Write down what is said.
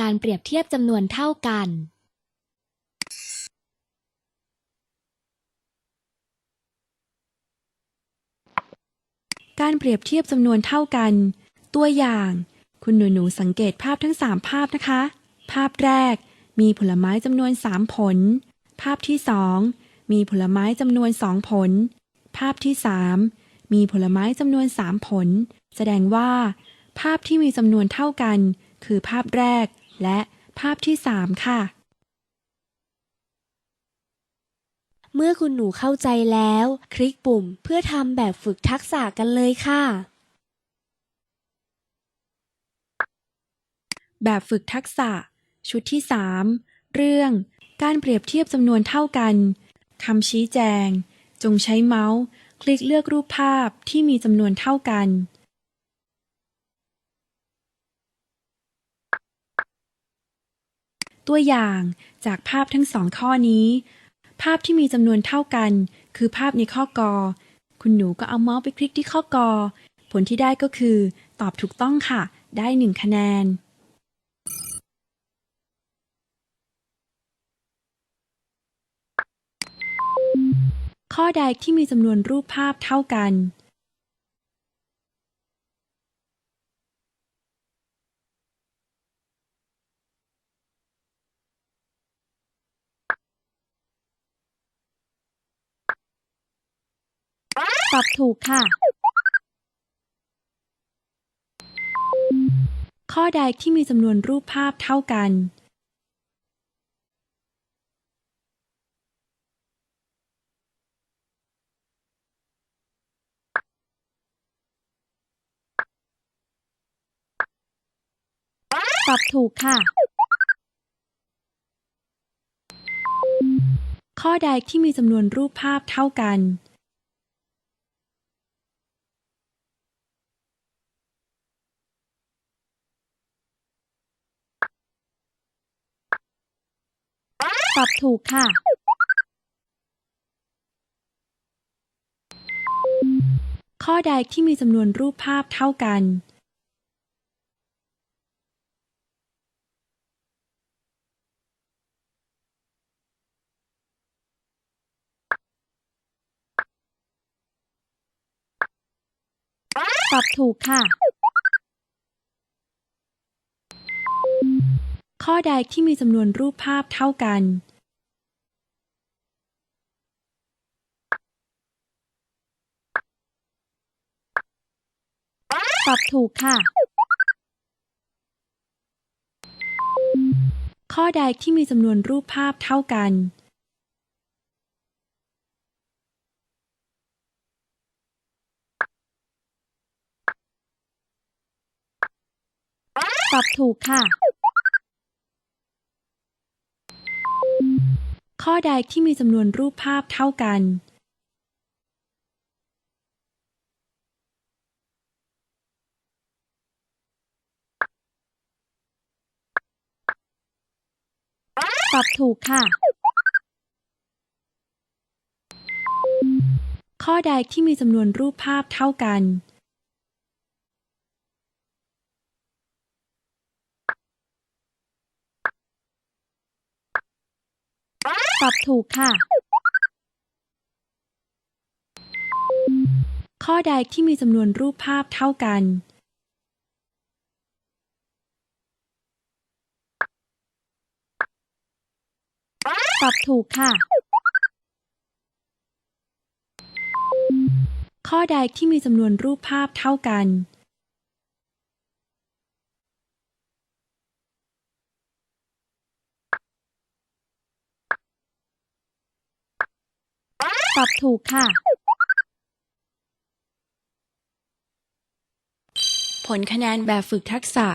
การเปรียบเทียบจำนวนเท่ากันการเปรียบเทียบจำนวนเท่ากัน ตัวอย่าง คุณหนูหนูสังเกตภาพทั้ง 3 ภาพนะคะ ภาพแรก มีผลไม้จำนวน 3 ผล ภาพที่ 2 มีผลไม้จำนวน 2 ผล ภาพที่ 3 มีผลไม้จำนวน 3 ผล แสดงว่า ภาพที่มีจำนวนเท่ากัน คือภาพแรก และภาพที่ 3 ค่ะ เมื่อคุณหนูเข้าใจแล้ว คลิกปุ่มเพื่อทำแบบฝึกทักษะกันเลยค่ะ แบบฝึกทักษะ ชุดที่ 3 เรื่อง การเปรียบเทียบจำนวนเท่ากันคำชี้แจง จงใช้เมาส์ คลิกเลือกรูปภาพที่มีจำนวนเท่ากัน ตัวอย่างจากภาพทั้งสองข้อนี้ ภาพที่มีจำนวนเท่ากัน คือภาพในข้อกอ คุณหนูก็เอาเมาส์ไปคลิกที่ข้อกอ ผลที่ได้ก็คือ ตอบถูกต้องค่ะ ได้หนึ่งคะแนน ข้อใดที่มีจำนวนรูปภาพเท่ากัน ตอบถูกค่ะ ข้อใดที่มีจำนวนรูปภาพเท่ากัน ตอบถูกค่ะ ข้อใดที่มีจำนวนรูปภาพเท่ากัน ตอบถูกค่ะ ข้อใดที่มีจำนวนรูปภาพเท่ากัน ตอบถูกค่ะ ข้อใดที่มีจำนวนรูปภาพเท่ากัน ตอบถูกค่ะ ข้อใดที่มีจำนวนรูปภาพเท่ากัน ตอบถูกค่ะ ข้อใดที่มีจำนวนรูปภาพเท่ากัน ตอบถูกค่ะ ข้อใดที่มีจำนวนรูปภาพเท่ากัน ตอบถูกค่ะ ข้อใดที่มีจำนวนรูปภาพเท่ากัน ตอบถูกค่ะ ข้อใดที่มีจำนวนรูปภาพเท่ากัน ตอบถูกค่ะ ผลคะแนนแบบฝึกทักษะ